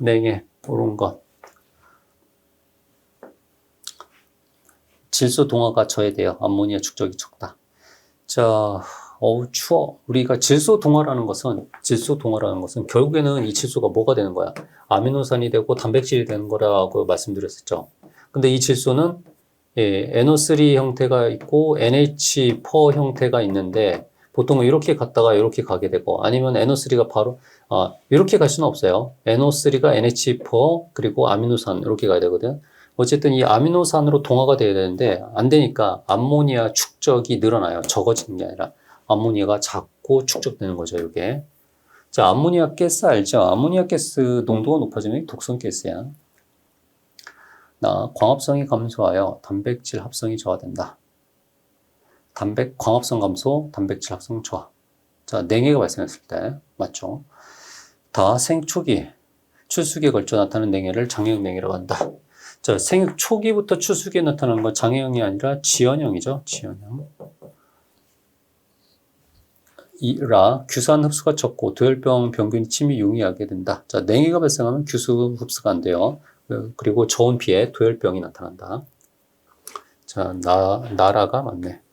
냉해, 옳은 것. 질소 동화가 저해돼요. 암모니아 축적이 적다. 자, 어우, 추워. 우리가 질소 동화라는 것은, 질소 동화라는 것은 결국에는 이 질소가 뭐가 되는 거야? 아미노산이 되고 단백질이 되는 거라고 말씀드렸었죠. 근데 이 질소는 예, NO3 형태가 있고 NH4 형태가 있는데 보통 이렇게 갔다가 이렇게 가게 되고 아니면 NO3가 바로 아, 이렇게 갈 수는 없어요. NO3가 NH4 그리고 아미노산 이렇게 가야 되거든. 어쨌든 이 아미노산으로 동화가 돼야 되는데 안 되니까 암모니아 축적이 늘어나요. 적어지는 게 아니라 암모니아가 작고 축적되는 거죠. 이게. 자, 암모니아 가스 알죠? 암모니아 가스 농도가 높아지면 독성 가스야. 나 광합성이 감소하여 단백질 합성이 저하된다. 단백 광합성 감소, 단백질 합성 저하. 자, 냉해가 발생했을 때 맞죠? 다 생초기 출수기에 걸쳐 나타나는 냉해를 장애형 냉해라고 한다. 자, 생육 초기부터 추수기에 나타나는 건 장애형이 아니라 지연형이죠. 지연형. 이라 규산 흡수가 적고 도열병 병균 침이 용이하게 된다. 자, 냉해가 발생하면 규수 흡수가 안 돼요. 그리고 저온 피해 도열병이 나타난다. 자, 나, 나라가 맞네.